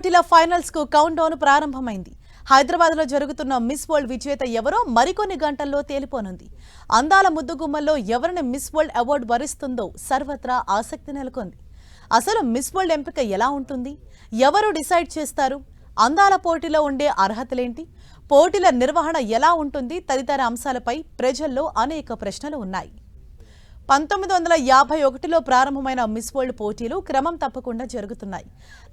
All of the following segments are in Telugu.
పోటీల ఫైనల్స్కు కౌంట్ డౌన్ ప్రారంభమైంది. హైదరాబాద్లో జరుగుతున్న మిస్ వరల్డ్ విజేత ఎవరో మరికొన్ని గంటల్లో తేలిపోనుంది. అందాల ముద్దుగుమ్మల్లో ఎవరిని మిస్ వరల్డ్ అవార్డు వరిస్తుందో సర్వత్రా ఆసక్తి నెలకొంది. అసలు మిస్ వరల్డ్ ఎంపిక ఎలా ఉంటుంది? ఎవరు డిసైడ్ చేస్తారు? అందాల పోటీలో ఉండే అర్హతలేంటి? పోటీల నిర్వహణ ఎలా ఉంటుంది? తదితర అంశాలపై ప్రజల్లో అనేక ప్రశ్నలు ఉన్నాయి. పంతొమ్మిది వందల యాభై ఒకటిలో ప్రారంభమైన మిస్ వరల్డ్ పోటీలు క్రమం తప్పకుండా జరుగుతున్నాయి.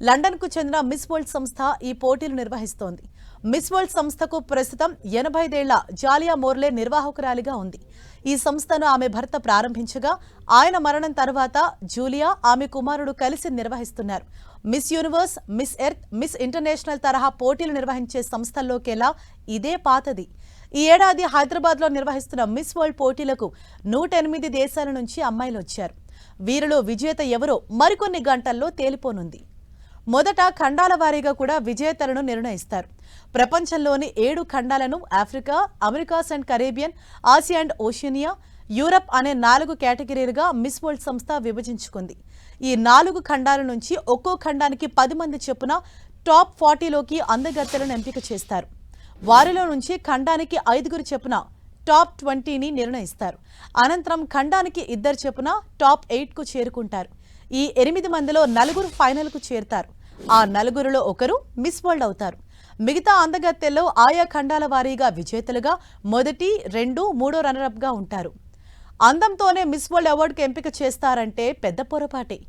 లండన్కు చెందిన మిస్ వరల్డ్ సంస్థ ఈ పోటీలు నిర్వహిస్తోంది. మిస్ వరల్డ్ సంస్థకు ప్రస్తుతం ఎనభైదేళ్ళ జాలియా మోర్లే నిర్వాహకురాలిగా ఉంది. ఈ సంస్థను ఆమె భర్త ప్రారంభించగా ఆయన మరణం తర్వాత జూలియా ఆమె కుమారుడు కలిసి నిర్వహిస్తున్నారు. Miss Universe Miss Earth Miss International తరహా పోటీలు నిర్వహించే సంస్థల్లోకెలా ఇదే పాతది. ఈ ఏడాది హైదరాబాద్లో నిర్వహిస్తున్న మిస్ వరల్డ్ పోటీలకు నూట ఎనిమిది దేశాల నుంచి అమ్మాయిలు వచ్చారు. వీరిలో విజేత ఎవరో మరికొన్ని గంటల్లో తేలిపోనుంది. మొదట ఖండాల వారీగా కూడా విజేతలను నిర్ణయిస్తారు. ప్రపంచంలోని ఏడు ఖండాలను Africa Americas and Caribbean Asia and Oceania Europe అనే నాలుగు కేటగిరీలుగా మిస్ వరల్డ్ సంస్థ విభజించుకుంది. ఈ నాలుగు ఖండాల నుంచి ఒక్కో ఖండానికి పది మంది చొప్పున టాప్ ఫార్టీలోకి అందగత్తెలను ఎంపిక చేస్తారు. వారిలో నుంచి ఖండానికి ఐదుగురు చెప్పున టాప్ ట్వంటీని నిర్ణయిస్తారు. అనంతరం ఖండానికి ఇద్దరు చెప్పున టాప్ ఎయిట్కు చేరుకుంటారు. ఈ ఎనిమిది మందిలో నలుగురు ఫైనల్కు చేరుతారు. ఆ నలుగురిలో ఒకరు మిస్ వరల్డ్ అవుతారు. మిగతా అందగత్తెల్లో ఆయా ఖండాల వారీగా విజేతలుగా మొదటి రెండు మూడో రన్నరప్గా ఉంటారు. అందంతోనే మిస్ వరల్డ్ అవార్డుకు ఎంపిక చేస్తారంటే పెద్ద పొరపాటే.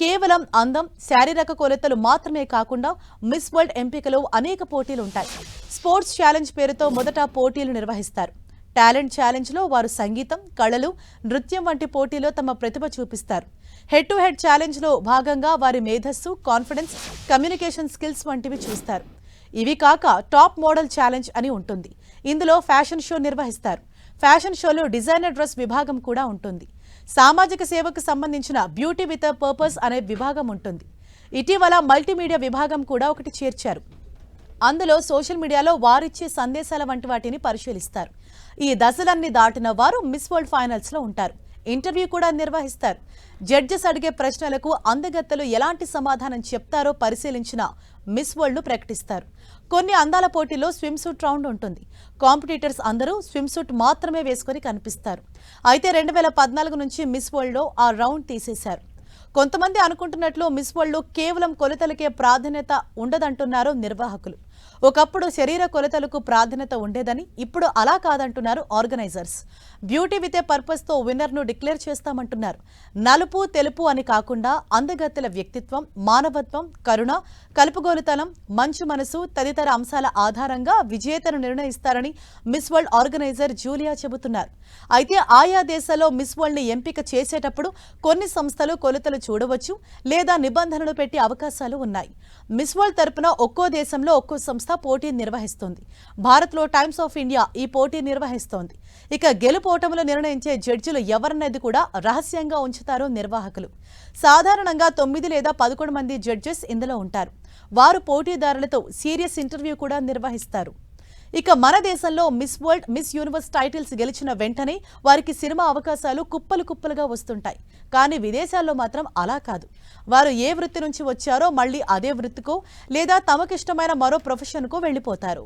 కేవలం అందం శారీరక కొలతలు మాత్రమే కాకుండా మిస్ వరల్డ్ ఎంపికలో అనేక పోటీలు ఉంటాయి. స్పోర్ట్స్ ఛాలెంజ్ పేరుతో మొదట పోటీలు నిర్వహిస్తారు. టాలెంట్ ఛాలెంజ్లో వారు సంగీతం కళలు నృత్యం వంటి పోటీలో తమ ప్రతిభ చూపిస్తారు. హెడ్ టు హెడ్ ఛాలెంజ్లో భాగంగా వారి మేధస్సు కాన్ఫిడెన్స్ కమ్యూనికేషన్ స్కిల్స్ వంటివి చూస్తారు. ఇవి కాక టాప్ మోడల్ ఛాలెంజ్ అని ఉంటుంది. ఇందులో ఫ్యాషన్ షో నిర్వహిస్తారు. ఫ్యాషన్ షోలో డిజైనర్ డ్రెస్ విభాగం కూడా ఉంటుంది. సామాజిక సేవకు సంబంధించిన బ్యూటీ విత్ అ పర్పస్ అనే విభాగం ఉంటుంది. ఇటీవల మల్టీమీడియా విభాగం కూడా ఒకటి చేర్చారు. అందులో సోషల్ మీడియాలో వారిచ్చే సందేశాల వంటి వాటిని పరిశీలిస్తారు. ఈ దశలన్నీ దాటిన వారు మిస్ వరల్డ్ ఫైనల్స్లో ఉంటారు. ఇంటర్వ్యూ కూడా నిర్వహిస్తారు. జడ్జెస్ అడిగే ప్రశ్నలకు అందగత్తలు ఎలాంటి సమాధానం చెప్తారో పరిశీలించిన మిస్ వరల్డ్ను ప్రకటిస్తారు. కొన్ని అందాల పోటీలో స్విమ్ సూట్ రౌండ్ ఉంటుంది. కాంపిటీటర్స్ అందరూ స్విమ్ సూట్ మాత్రమే వేసుకొని కనిపిస్తారు. అయితే రెండు వేల పద్నాలుగు నుంచి మిస్ వరల్డ్లో ఆ రౌండ్ తీసేశారు. కొంతమంది అనుకుంటున్నట్లు మిస్ వరల్డ్లో కేవలం కొలతలకే ప్రాధాన్యత ఉండదంటున్నారు నిర్వాహకులు. ఒకప్పుడు శరీర కొలతలకు ప్రాధాన్యత ఉండేదని ఇప్పుడు అలా కాదంటున్నారు ఆర్గనైజర్స్. బ్యూటీ విత్ ఏ పర్పస్తో విన్నర్ను డిక్లేర్ చేస్తామంటున్నారు. నలుపు తెలుపు అని కాకుండా అందగత్తెల వ్యక్తిత్వం మానవత్వం కరుణ కలుపుగోలుతనం మంచు మనసు తదితర అంశాల ఆధారంగా విజేతను నిర్ణయిస్తారని మిస్ వరల్డ్ ఆర్గనైజర్ జూలియా చెబుతున్నారు. అయితే ఆయా దేశాల్లో మిస్ వరల్డ్ని ఎంపిక చేసేటప్పుడు కొన్ని సంస్థలు కొలతలు చూడవచ్చు లేదా నిబంధనలు పెట్టే అవకాశాలు ఉన్నాయి. మిస్ వరల్డ్ తరపున ఒక్కో దేశంలో ఒక్కో సంస్థ పోటీ నిర్వహిస్తుంది. భారత్లో టైమ్స్ ఆఫ్ ఇండియా ఈ పోటీ నిర్వహిస్తోంది. ఇక గెలుపోటములు నిర్ణయించే జడ్జిలు ఎవరన్నది కూడా రహస్యంగా ఉంచుతారు నిర్వాహకులు. సాధారణంగా తొమ్మిది లేదా పదకొండు మంది జడ్జెస్ ఇందులో ఉంటారు. వారు పోటీదారులతో సీరియస్ ఇంటర్వ్యూ కూడా నిర్వహిస్తారు. ఇక మన దేశంలో Miss World Miss Universe titles గెలిచిన వెంటనే వారికి సినిమా అవకాశాలు కుప్పలు కుప్పలుగా వస్తుంటాయి. కానీ విదేశాల్లో మాత్రం అలా కాదు. వారు ఏ వృత్తి నుంచి వచ్చారో మళ్ళీ అదే వృత్తికో లేదా తమకిష్టమైన మరో ప్రొఫెషన్కు వెళ్ళిపోతారు.